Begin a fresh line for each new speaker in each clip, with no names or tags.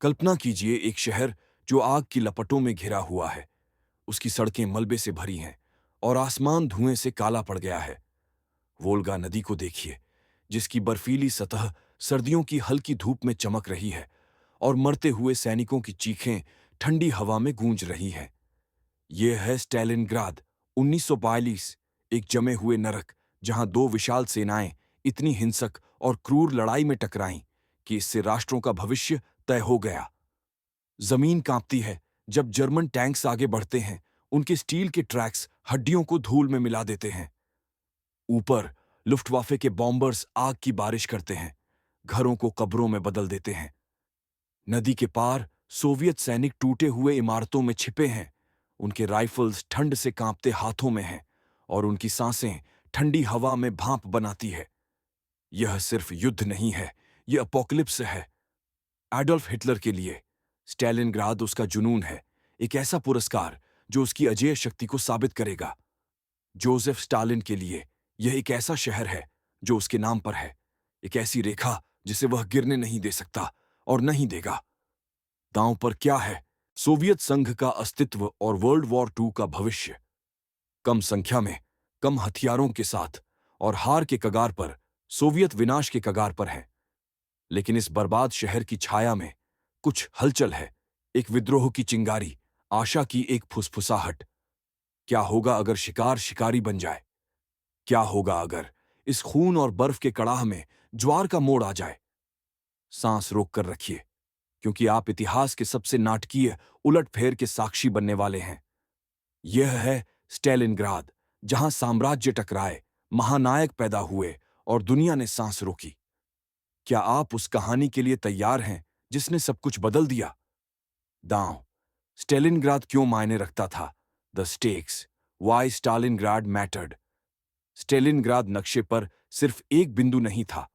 कल्पना कीजिए एक शहर जो आग की लपटों में घिरा हुआ है। उसकी सड़कें मलबे से भरी हैं और आसमान धुएँ से काला पड़ गया है। वोल्गा नदी को देखिए, जिसकी बर्फीली सतह सर्दियों की हल्की धूप में चमक रही है और मरते हुए सैनिकों की चीखें ठंडी हवा में गूंज रही हैं। यह है स्टैलिनग्राद 1942 एक जमे हुए नरक, जहाँ दो विशाल सेनाएँ इतनी हिंसक और क्रूर लड़ाई में टकराईं कि इससे राष्ट्रों का भविष्य तय हो गया। ज़मीन कांपती है, जब जर्मन टैंक्स आगे बढ़ते हैं, उनके स्टील के ट्रैक्स हड्डियों को धूल में मिला देते हैं। ऊपर, लुफ्टवाफे के बॉम्बर्स आग की बारिश करते हैं, घरों को कब्रों में बदल देते हैं। नदी के पार सोवियत सैनिक टूटे हुए इमारतों में छिपे हैं, उनके राइफल्स ठंड से कांपते हाथों में हैं और उनकी साँसें ठंडी हवा में भाप बनाती है। यह सिर्फ़ युद्ध नहीं है, यह अपोकलिप्स है। एडोल्फ हिटलर के लिए। स्टैलिनग्राद उसका जुनून है, एक ऐसा पुरस्कार जो उसकी अजेय शक्ति को साबित करेगा। जोसेफ स्टालिन के लिए यह एक ऐसा शहर है जो उसके नाम पर है, एक ऐसी रेखा जिसे वह गिरने नहीं दे सकता और नहीं देगा। दांव पर क्या है? सोवियत संघ का अस्तित्व और वर्ल्ड वॉर टू का भविष्य। कम संख्या में, कम हथियारों के साथ और हार के कगार पर, सोवियत विनाश के कगार पर है। लेकिन इस बर्बाद शहर की छाया में कुछ हलचल है। एक विद्रोह की चिंगारी, आशा की एक फुसफुसाहट। क्या होगा अगर शिकार शिकारी बन जाए? क्या होगा अगर इस खून और बर्फ़ के कड़ाह में ज्वार का मोड़ आ जाए? सांस रोक कर रखिए, क्योंकि आप इतिहास के सबसे नाटकीय, उलटफेर के साक्षी बनने वाले हैं। यह है स्टेलिनग्राद, जहाँ साम्राज्य टकराए, महानायक पैदा हुए और दुनिया ने सांस रोकी। क्या आप उस कहानी के लिए तैयार हैं जिसने सब कुछ बदल दिया? दांव। स्टेलिनग्राद क्यों मायने रखता था? The stakes. Why Stalingrad mattered? Stalingrad नक्शे पर सिर्फ़ एक बिंदु नहीं था।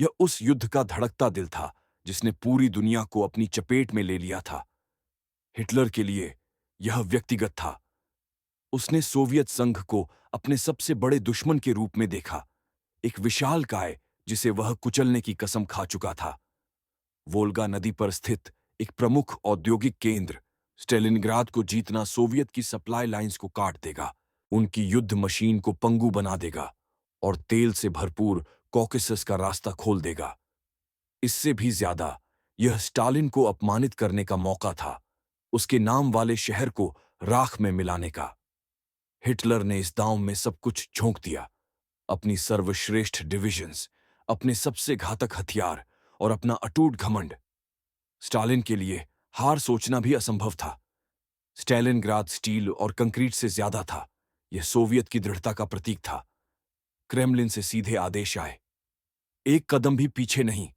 यह उस युद्ध का धड़कता दिल था जिसने पूरी दुनिया को अपनी चपेट में ले लिया था। हिटलर के लिए यह व्यक्तिगत था। उसने सोवियत संघ को अपने सबसे बड़े दुश्मन के रूप में देखा। एक विशाल काय जिसे वह कुचलने की कसम खा चुका था। वोल्गा नदी पर स्थित एक प्रमुख औद्योगिक केंद्र, स्टेलिनग्राद को जीतना सोवियत की सप्लाई लाइंस को काट देगा, उनकी युद्ध मशीन को पंगु बना देगा और तेल से भरपूर कॉकेसस का रास्ता खोल देगा। इससे भी ज़्यादा, यह स्टालिन को अपमानित करने का मौका था, उसके नाम वाले शहर को राख में मिलाने का। हिटलर ने इस दांव में सब कुछ झोंक दिया, अपनी सर्वश्रेष्ठ डिविजन्स अपने सबसे घातक हथियार और अपना अटूट घमंड। स्टालिन के लिए हार सोचना भी असंभव था। स्टैलिनग्राद स्टील और कंक्रीट से ज़्यादा था। यह सोवियत की दृढ़ता का प्रतीक था। क्रेमलिन से सीधे आदेश आए। एक कदम भी पीछे नहीं।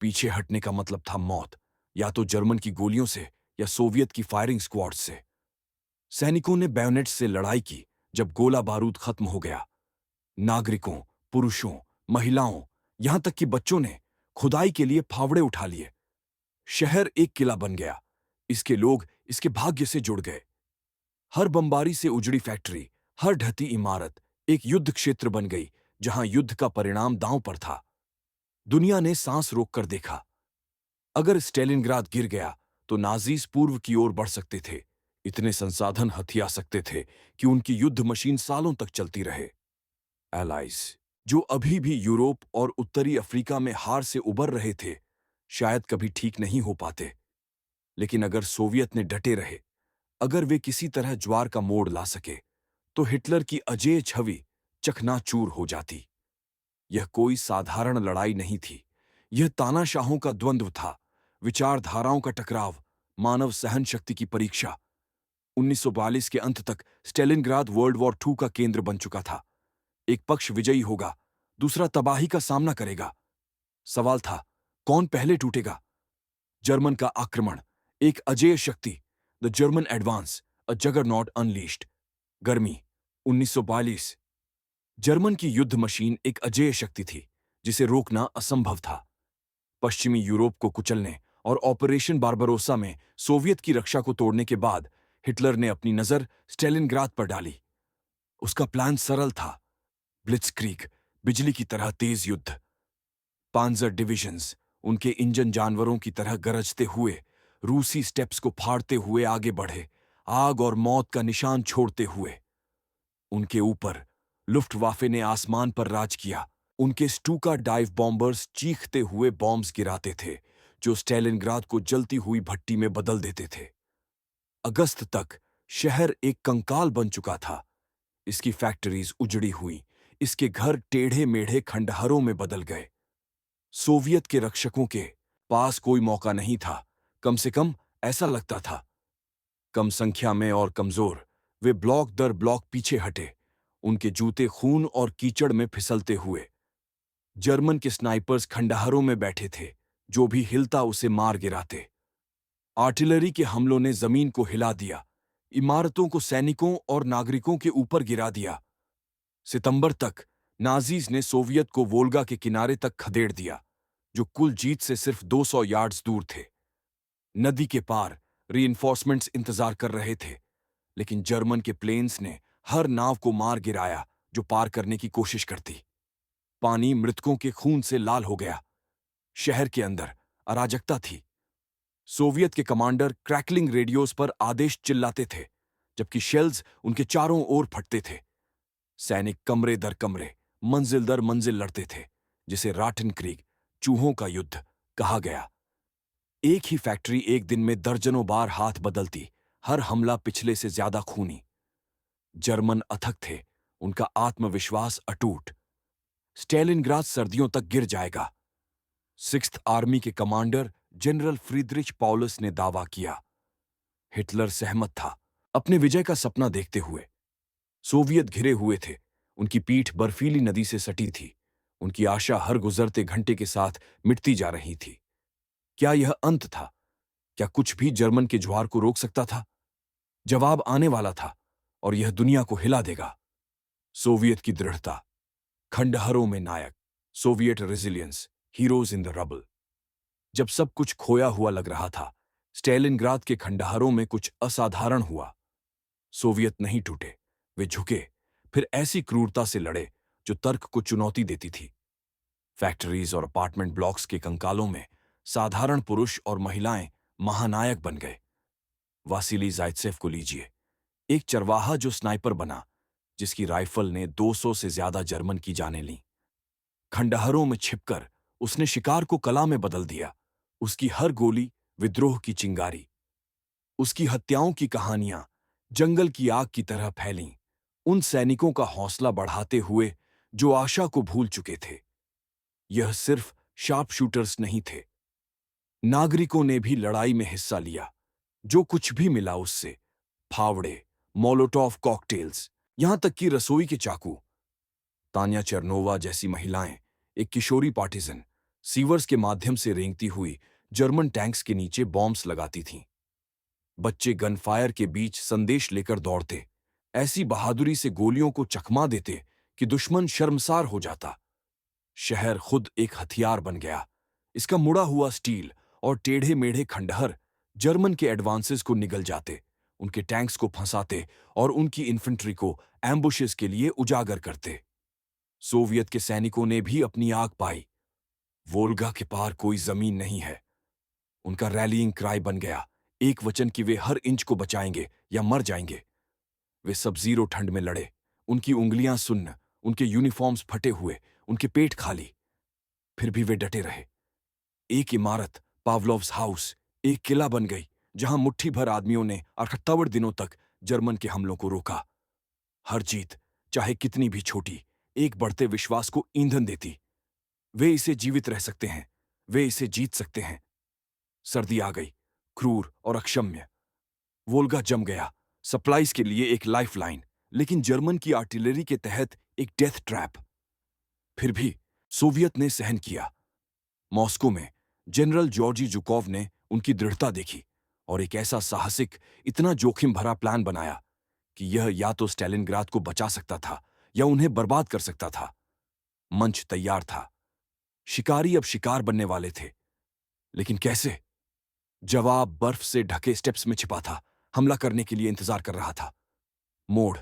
पीछे हटने का मतलब था मौत, या तो जर्मन की गोलियों से या सोवियत की फायरिंग स्क्वाड से। सैनिकों ने बैनेट से लड़ाई की, जब गोला बारूद खत्म हो गया। नागरिकों, पुरुषों महिलाओं, यहाँ तक कि बच्चों ने खुदाई के लिए फावड़े उठा लिए। शहर एक किला बन गया। इसके लोग इसके भाग्य से जुड़ गए। हर बमबारी से उजड़ी फैक्ट्री, हर ढती इमारत, एक युद्ध क्षेत्र बन गई, जहाँ युद्ध का परिणाम दांव पर था। दुनिया ने सांस रोककर देखा। अगर स्टेलिनग्राद गिर गया तो नाजीज पूर्व की ओर बढ़ सकते थे। इतने संसाधन हथिया सकते थे कि उनकी युद्ध मशीन सालों तक चलती रहे। एलाइज जो अभी भी यूरोप और उत्तरी अफ्रीका में हार से उबर रहे थे, शायद कभी ठीक नहीं हो पाते। लेकिन अगर सोवियत ने डटे रहे, अगर वे किसी तरह ज्वार का मोड़ ला सके तो हिटलर की अजय छवि चकनाचूर हो जाती। यह कोई साधारण लड़ाई नहीं थी। यह तानाशाहों का द्वंद्व था, विचारधाराओं का टकराव, मानव सहन शक्ति की परीक्षा। 1942 के अंत तक स्टेलिनग्राद वर्ल्ड वॉर टू का केंद्र बन चुका था। एक पक्ष विजयी होगा, दूसरा तबाही का सामना करेगा। सवाल था, कौन पहले टूटेगा? जर्मन का आक्रमण, एक अजेय शक्ति the German advance a juggernaut unleashed गर्मी 1942 जर्मन की युद्ध मशीन एक अजेय शक्ति थी, जिसे रोकना असंभव था। पश्चिमी यूरोप को कुचलने और ऑपरेशन बारबरोसा में सोवियत की रक्षा को तोड़ने के बाद हिटलर ने अपनी नज़र स्टेलिनग्राद पर डाली। उसका प्लान सरल था ब्लिट्सक्रीक बिजली की तरह तेज युद्ध। पांजर डिविजन्स, उनके इंजन जानवरों की तरह गरजते हुए, रूसी स्टेप्स को फाड़ते हुए आगे बढ़े, आग और मौत का निशान छोड़ते हुए। उनके ऊपर, लुफ्टवाफे ने आसमान पर राज किया। उनके स्टूका डाइव बॉम्बर्स चीखते हुए बॉम्ब्स गिराते थे, जो स्टेलिनग्राद को जलती हुई भट्टी में बदल देते थे। अगस्त तक, शहर एक कंकाल बन चुका था। इसकी फैक्ट्रीज उजड़ी हुई। इसके घर टेढ़े मेढ़े खंडहरों में बदल गए। सोवियत के रक्षकों के पास कोई मौका नहीं था। कम से कम ऐसा लगता था। कम संख्या में और कमज़ोर, वे ब्लॉक दर ब्लॉक पीछे हटे। उनके जूते खून और कीचड़ में फिसलते हुए। जर्मन के स्नाइपर्स खंडहरों में बैठे थे, जो भी हिलता उसे मार गिराते। आर्टिलरी के हमलों ने ज़मीन को हिला दिया। इमारतों को सैनिकों और नागरिकों के ऊपर गिरा दिया। सितंबर तक नाजीज ने सोवियत को वोल्गा के किनारे तक खदेड़ दिया, जो कुल जीत से सिर्फ़ 200 यार्ड्स दूर थे। नदी के पार रीइंफोर्समेंट्स इंतज़ार कर रहे थे, लेकिन जर्मन के प्लेन्स ने हर नाव को मार गिराया, जो पार करने की कोशिश करती। पानी मृतकों के खून से लाल हो गया। शहर के अंदर अराजकता थी। सोवियत के कमांडर क्रैकलिंग रेडियोस पर आदेश चिल्लाते थे, जबकि शेल्स उनके चारों ओर फटते थे। सैनिक कमरे दर कमरे, मंजिल दर मंजिल लड़ते थे, जिसे राटन क्रीग, चूहों का युद्ध, कहा गया। एक ही फैक्ट्री एक दिन में दर्जनों बार हाथ बदलती, हर हमला पिछले से ज़्यादा खूनी। जर्मन अथक थे, उनका आत्मविश्वास अटूट। स्टेलिनग्राद सर्दियों तक गिर जाएगा। सिक्स आर्मी के कमांडर जनरल फ्रीदरिच पॉलस ने दावा किया। हिटलर सहमत था, अपने विजय का सपना देखते हुए। सोवियत घिरे हुए थे। उनकी पीठ बर्फीली नदी से सटी थी। उनकी आशा हर गुजरते घंटे के साथ मिटती जा रही थी। क्या यह अंत था? क्या कुछ भी जर्मन के ज्वार को रोक सकता था? जवाब आने वाला था, और यह दुनिया को हिला देगा। सोवियत की दृढ़ता। खंडहरों में नायक। Soviet resilience. Heroes in the rubble. जब सब कुछ खोया हुआ लग रहा था, स्टेलिनग्राद के खंडहरों में कुछ असाधारण हुआ। सोवियत नहीं टूटे। वे झुके, फिर ऐसी क्रूरता से लड़े, जो तर्क को चुनौती देती थी। फैक्ट्रीज और अपार्टमेंट ब्लॉक्स के कंकालों में साधारण पुरुष और महिलाएँ महानायक बन गए। वासिली जायत्सेफ को लीजिए। एक चरवाहा जो स्नाइपर बना, जिसकी राइफल ने 200 से ज़्यादा जर्मन की जाने ली। खंडहरों में छिपकर उसने शिकार को कला में बदल दिया। उसकी हर गोली विद्रोह की चिंगारी। उसकी हत्याओं की कहानियाँ जंगल की आग की तरह फैलीं। उन सैनिकों का हौसला बढ़ाते हुए जो आशा को भूल चुके थे। यह सिर्फ़ शार्प शूटर्स नहीं थे। नागरिकों ने भी लड़ाई में हिस्सा लिया। जो कुछ भी मिला उससे, फावड़े, मोलोटॉफ कॉकटेल्स, यहाँ तक कि रसोई के चाकू। तान्या चरनोवा जैसी महिलाएँ, एक किशोरी पार्टिजन, सीवर्स के माध्यम से रेंगती हुई जर्मन टैंक्स के नीचे बॉम्ब्स लगाती थीं। बच्चे गनफायर के बीच संदेश लेकर दौड़ते। ऐसी बहादुरी से गोलियों को चकमा देते कि दुश्मन शर्मसार हो जाता। शहर खुद एक हथियार बन गया। इसका मुड़ा हुआ स्टील और टेढ़े मेढ़े खंडहर जर्मन के एडवांसेस को निगल जाते, उनके टैंक्स को फंसाते और उनकी इन्फेंट्री को एम्बुशेस के लिए उजागर करते। सोवियत के सैनिकों ने भी अपनी आग पाई। वोल्गा के पार कोई ज़मीन नहीं है। उनका रैलिंग क्राई बन गया। एक वचन कि वे हर इंच को बचाएँगे या मर जाएँगे। वे सब ज़ीरो ठंड में लड़े। उनकी उंगलियाँ सुन्न, उनके यूनिफॉर्म्स फटे हुए, उनके पेट खाली। फिर भी वे डटे रहे। एक इमारत, पावलोव्स हाउस, एक किला बन गई, जहाँ मुट्ठी भर आदमियों ने अठहत्तर दिनों तक जर्मन के हमलों को रोका। हर जीत, चाहे कितनी भी छोटी, एक बढ़ते विश्वास को ईंधन देती। वे इसे जीवित रह सकते हैं, वे इसे जीत सकते हैं। सर्दी आ गई, क्रूर और अक्षम्य। वोल्गा जम गया। सप्लाईज के लिए एक लाइफलाइन, लेकिन जर्मन की आर्टिलरी के तहत एक डेथ ट्रैप। फिर भी सोवियत ने सहन किया। मॉस्को में जनरल जॉर्जी जुकोव ने उनकी दृढ़ता देखी और एक ऐसा साहसिक, इतना जोखिम भरा प्लान बनाया कि यह या तो स्टेलिनग्राद को बचा सकता था या उन्हें बर्बाद कर सकता था। मंच तैयार था। शिकारी अब शिकार बनने वाले थे। लेकिन कैसे? जवाब बर्फ़ से ढके स्टेप्स में छिपा था। हमला करने के लिए इंतज़ार कर रहा था। मोड़।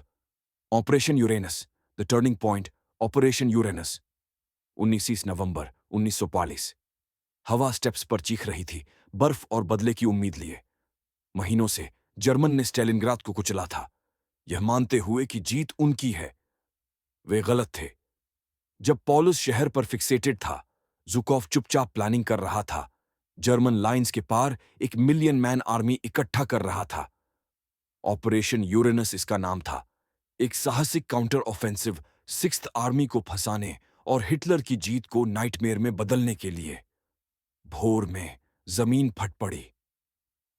Operation Uranus. The turning point. Operation Uranus. 19 नवंबर 1940 हवा स्टेप्स पर चीख रही थी। बर्फ़ और बदले की उम्मीद लिए। महीनों से जर्मन ने स्टेलिनग्राद को कुचला था। यह मानते हुए कि जीत उनकी है। वे गलत थे। जब पॉलुस शहर पर फिक्सेटेड था जुकॉफ चुपचाप प्लानिंग कर रहा था। जर्मन लाइंस के पार एक मिलियन मैन आर्मी इकट्ठा कर रहा था। ऑपरेशन यूरेनस इसका नाम था। एक साहसिक काउंटर ऑफेंसिव सिक्स आर्मी को फंसाने और हिटलर की जीत को नाइटमेयर में बदलने के लिए। भोर में ज़मीन फट पड़ी।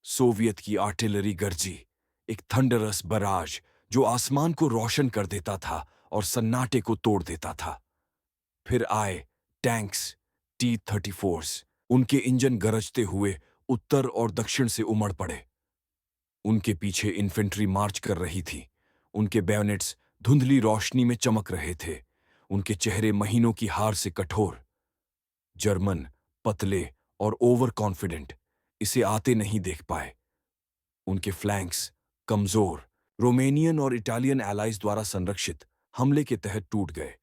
सोवियत की आर्टिलरी गर्जी, एक थंडरस बराज जो आसमान को रोशन कर देता था और सन्नाटे को तोड़ देता था। फिर आए टैंक्स टी थर्टी फोर्स उनके इंजन गरजते हुए उत्तर और दक्षिण से उमड़ पड़े। उनके पीछे इन्फेंट्री मार्च कर रही थी। उनके बैनेट्स धुंधली रोशनी में चमक रहे थे। उनके चेहरे महीनों की हार से कठोर। जर्मन, पतले और ओवर कॉन्फिडेंट इसे आते नहीं देख पाए। उनके फ्लैंक्स कमज़ोर, रोमेनियन और इटालियन एलाइज द्वारा संरक्षित हमले के तहत टूट गए।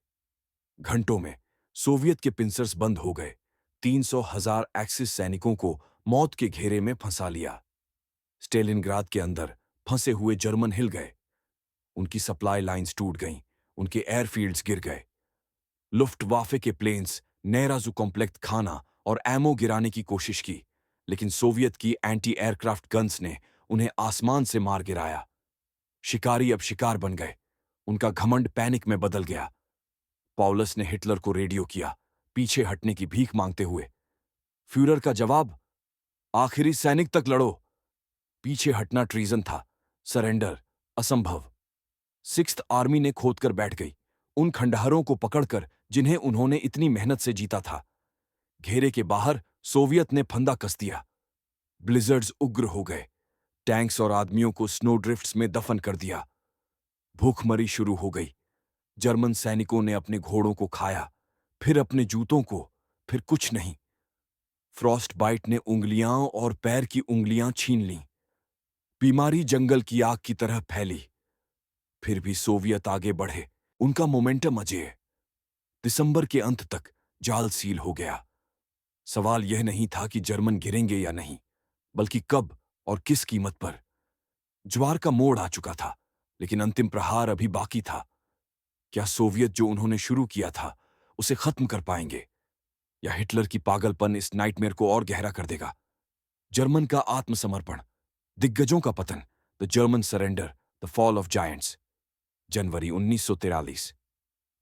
घंटों में सोवियत के पिंसर्स बंद हो गए। तीन सौ हज़ार एक्सिस सैनिकों को मौत के घेरे में फंसा लिया। स्टेलिनग्राद के अंदर फंसे हुए जर्मन हिल गए। उनकी सप्लाई लाइंस टूट गईं, उनके एयरफील्ड्स गिर गए। लुफ्ट वाफे के प्लेन्स नैराजू कॉम्प्लेक्स खाना और एमो गिराने की कोशिश की, लेकिन सोवियत की एंटी एयरक्राफ्ट गन्स ने उन्हें आसमान से मार गिराया। शिकारी अब शिकार बन गए, उनका घमंड पैनिक में बदल गया। पॉलस ने हिटलर को रेडियो किया, पीछे हटने की भीख मांगते हुए। फ्यूरर का जवाब, आखिरी सैनिक तक लड़ो। पीछे हटना ट्रीजन था। सरेंडर असंभव। सिक्स आर्मी ने खोदकर बैठ गई। उन खंडहरों को पकड़कर, जिन्हें उन्होंने इतनी मेहनत से जीता था। घेरे के बाहर, सोवियत ने फंदा कस दिया। ब्लिजर्ड्स उग्र हो गए। टैंक्स और आदमियों को स्नो ड्रिफ्ट्स में दफन कर दिया। भूखमरी शुरू हो गई। जर्मन सैनिकों ने अपने घोड़ों को खाया। फिर अपने जूतों को, फिर कुछ नहीं। फ्रॉस्ट बाइट ने उंगलियाँ और पैर की उंगलियाँ छीन लीं। बीमारी जंगल की आग की तरह फैली। फिर भी सोवियत आगे बढ़े। उनका मोमेंटम अजय दिसंबर के अंत तक जाल सील हो गया। सवाल यह नहीं था कि जर्मन गिरेंगे या नहीं, बल्कि कब और किस कीमत पर। ज्वार का मोड़ आ चुका था, लेकिन अंतिम प्रहार अभी बाकी था। क्या सोवियत जो उन्होंने शुरू किया था, उसे खत्म कर पाएँगे? या हिटलर की पागलपन इस नाइटमेयर को और गहरा कर देगा? जर्मन का आत्मसमर्पण दिग्गजों का पतन the German surrender the fall of giants January 1943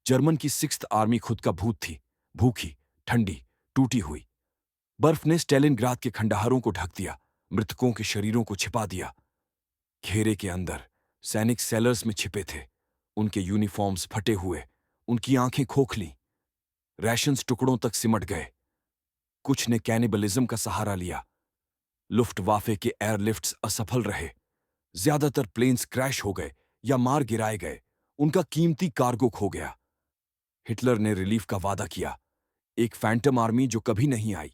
German की सिक्स आर्मी खुद का भूत थी, भूखी, ठंडी, टूटी हुई। बर्फ़ ने स्टेलिनग्राद के खंडहारों को ढक दिया, मृतकों के शरीरों को छिपा दिया। घेरे के अंदर सैनिक सेलर्स में छिपे थे, उनके यूनिफॉर्म्स फटे हुए, उनकी आँखें खोखली रैशंस टुकड़ों तक सिमट गए। कुछ ने कैनिबलिज्म का सहारा लिया लुफ्ट वाफे के एयरलिफ्ट्स असफल रहे। ज़्यादातर प्लेन्स क्रैश हो गए या मार गिराए गए। उनका कीमती कार्गो खो गया। हिटलर ने रिलीफ का वादा किया। एक फैंटम आर्मी जो कभी नहीं आई।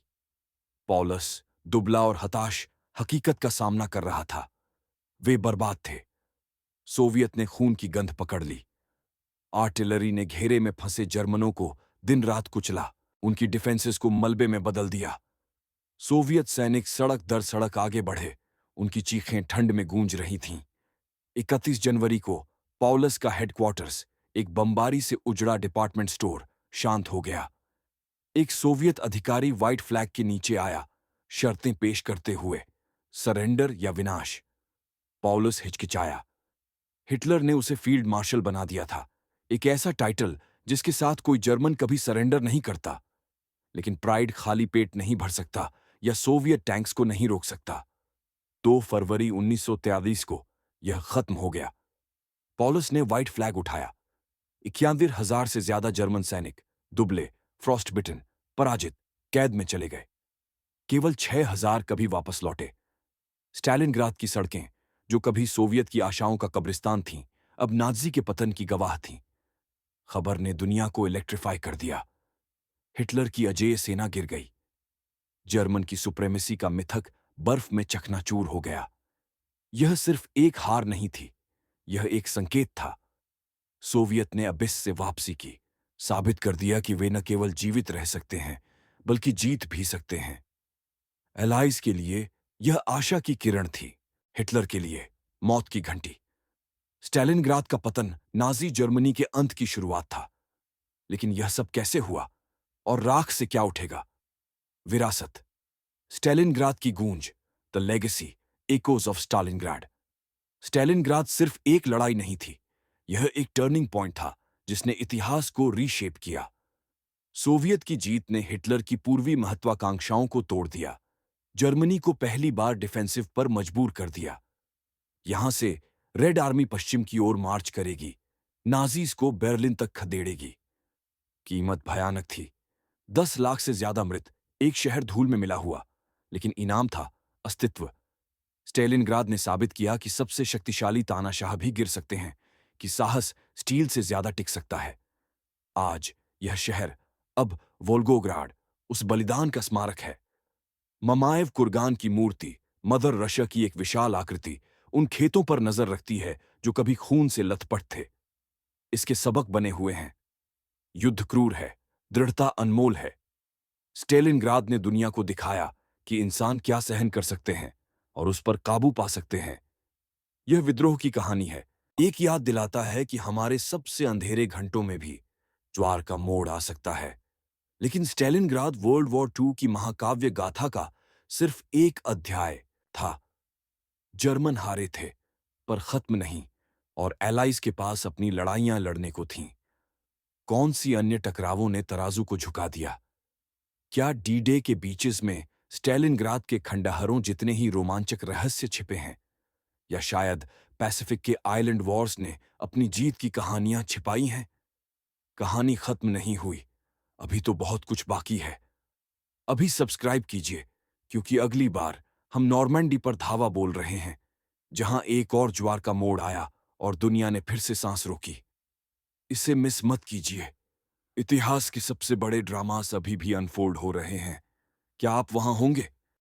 पॉलस, दुबला और हताश हकीकत का सामना कर रहा था। वे बर्बाद थे। सोवियत ने खून की गंध पकड़ ली। आर्टिलरी ने घेरे में फंसे जर्मनों को दिन रात कुचला। उनकी डिफेंसेस को मलबे में बदल दिया। सोवियत सैनिक सड़क दर सड़क आगे बढ़े। उनकी चीखें ठंड में गूंज रही थीं। 31 जनवरी को पॉलस का हेडक्वार्टर्स, एक बम्बारी से उजड़ा डिपार्टमेंट स्टोर, शांत हो गया। एक सोवियत अधिकारी व्हाइट फ्लैग के नीचे आया, शर्तें पेश करते हुए, सरेंडर या विनाश। पॉलस हिचकिचाया। हिटलर ने उसे फ़ील्ड मार्शल बना दिया था। एक ऐसा टाइटल जिसके साथ कोई जर्मन कभी सरेंडर नहीं करता। लेकिन प्राइड खाली पेट नहीं भर सकता। या सोवियत टैंक्स को नहीं रोक सकता। दो फरवरी 1943 को यह खत्म हो गया। पॉलस ने व्हाइट फ्लैग उठाया। इक्यानवे हज़ार से ज़्यादा जर्मन सैनिक, दुबले फ्रॉस्ट बिटन पराजित, कैद में चले गए। केवल छह हज़ार कभी वापस लौटे। स्टैलिनग्राद की सड़कें, जो कभी सोवियत की आशाओं का कब्रिस्तान थीं, अब नाजी के पतन की गवाह थीं। खबर ने दुनिया को इलेक्ट्रीफाई कर दिया। हिटलर की अजेय सेना गिर गई। जर्मन की सुप्रेमेसी का मिथक बर्फ़ में चकनाचूर हो गया। यह सिर्फ़ एक हार नहीं थी, यह एक संकेत था। सोवियत ने अबिस से वापसी की, साबित कर दिया कि वे न केवल जीवित रह सकते हैं, बल्कि जीत भी सकते हैं। एलाइज के लिए यह आशा की किरण थी, हिटलर के लिए मौत की घंटी। स्टैलिनग्राद का पतन नाजी जर्मनी के अंत की शुरुआत था। लेकिन यह सब कैसे हुआ और राख से क्या उठेगा? विरासत। स्टैलिनग्राद की गूंज the legacy echoes of Stalingrad Stalingrad सिर्फ़ एक लड़ाई नहीं थी, यह एक टर्निंग पॉइंट था, जिसने इतिहास को रीशेप किया। सोवियत की जीत ने हिटलर की पूर्वी महत्वाकांक्षाओं को तोड़ दिया, जर्मनी को पहली बार डिफेंसिव पर मजबूर कर दिया। यहाँ से रेड आर्मी पश्चिम की ओर मार्च करेगी नाजीज को बर्लिन तक खदेड़ेगी। कीमत भयानक थी, दस लाख से ज़्यादा मृत एक शहर धूल में मिला हुआ, लेकिन इनाम था, अस्तित्व। स्टेलिनग्राद ने साबित किया कि सबसे शक्तिशाली तानाशाह भी गिर सकते हैं, कि साहस स्टील से ज़्यादा टिक सकता है। आज यह शहर, अब वोल्गोग्राड, उस बलिदान का स्मारक है। ममाएव कुर्गान की मूर्ति, मदर रशा की एक विशाल आकृति, उन खेतों पर नज़र रखती है, जो कभी खून से लथपट थे। इसके सबक बने हुए हैं। युद्ध क्रूर है, दृढ़ता अनमोल है। स्टेलिनग्राद ने दुनिया को दिखाया कि इंसान क्या सहन कर सकते हैं और उस पर काबू पा सकते हैं। यह विद्रोह की कहानी है। एक याद दिलाता है कि हमारे सबसे अंधेरे घंटों में भी ज्वार का मोड़ आ सकता है। लेकिन स्टेलिनग्राद वर्ल्ड वॉर टू की महाकाव्य गाथा का सिर्फ़ एक अध्याय था। जर्मन हारे थे, पर खत्म नहीं और एलाइज के पास अपनी लड़ाइयाँ लड़ने को थीं। कौन सी अन्य टकरावों ने तराजू को झुका दिया? क्या डी डे के बीचेस में स्टेलिनग्राद के खंडहरों जितने ही रोमांचक रहस्य छिपे हैं? या शायद पैसिफिक के आइलैंड वॉर्स ने अपनी जीत की कहानियाँ छिपाई हैं? कहानी खत्म नहीं हुई। अभी तो बहुत कुछ बाकी है। अभी सब्सक्राइब कीजिए, क्योंकि अगली बार हम नॉर्मैंडी पर धावा बोल रहे हैं, जहाँ एक और ज्वार का मोड़ आया और दुनिया ने फिर से सांस रोकी। इसे मिस मत कीजिए। इतिहास के सबसे बड़े ड्रामास अभी भी अनफोल्ड हो रहे हैं। क्या आप वहाँ होंगे?